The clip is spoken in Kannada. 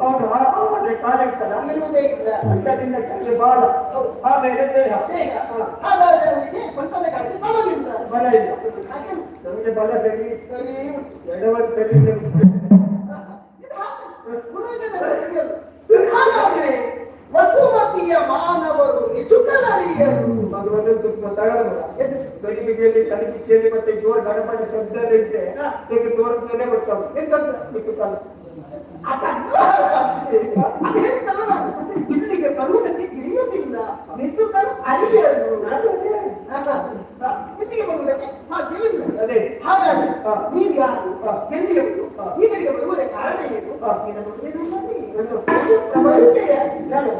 ಹೌದು, ಆ- ಆದ್ರೆ ಕಾಲ ಇಲ್ಲ ಅಂಗದಿಂದ ಕೆಳಗೆ ಬಾಲ. ಆಮೇಲೆ ದೇಹ. ಬೇಗ. ಹಾಗಾದ್ರೆ ಅವರಿಗೆ ಸಂತಾನಕ್ಕಾಗಿ ಬಲವಿಲ್ಲ ಬಲ ಇಲ್ಲ. ಹಾಗೆ ನಮಗೆ ಬಲ ಸರಿ ಸರಿ ಉಂಟು. ಎಡವರು ಸರಿ ಇಲ್ಲ. ಹಾಗೆ. ಹಾಗಾದ್ರೆ ವಸುಮತಿಯ ಮಾನವರು ನಿಸುಕಲರಿಯರು ಭಗವಂತನ ತಗೊಳ್ಳೋಣ. ಗಡಿಬಿಡಿಯಲ್ಲಿ ಕಲಿಪಿಸಿಯಲ್ಲಿ ಮತ್ತೆ ಜೋರ ಗಣಪತಿ ಶಬ್ದ ಇದ್ರೆ ಈಗ ತೋರಿಸ್ಮೇಲೆ ಗೊತ್ತಾಗ ಎಂತಂದ್ರೆ ಬಿಟ್ಟು ಅದೇನಲ್ಲ ನಾನು ಇಲ್ಲಿಗೆ ಬರುವುದಕ್ಕೆ ತಿಳಿಯುವುದಿಲ್ಲ ನಿಸುಕಲು ಅರಿಯರು ಇಲ್ಲಿಗೆ ಬರುವುದಕ್ಕೆ ಸಾಧ್ಯವಿಲ್ಲ ಅದೇ ಹಾಗಾಗಿ. ನೀವು ಯಾರು. ಎಲ್ಲಿಯವರು ಕಡೆಗೆ ಬರುವುದಕ್ಕೆ ಕಾರಣ ಏನು. ಪರಿಚಯ ಹೇಳು.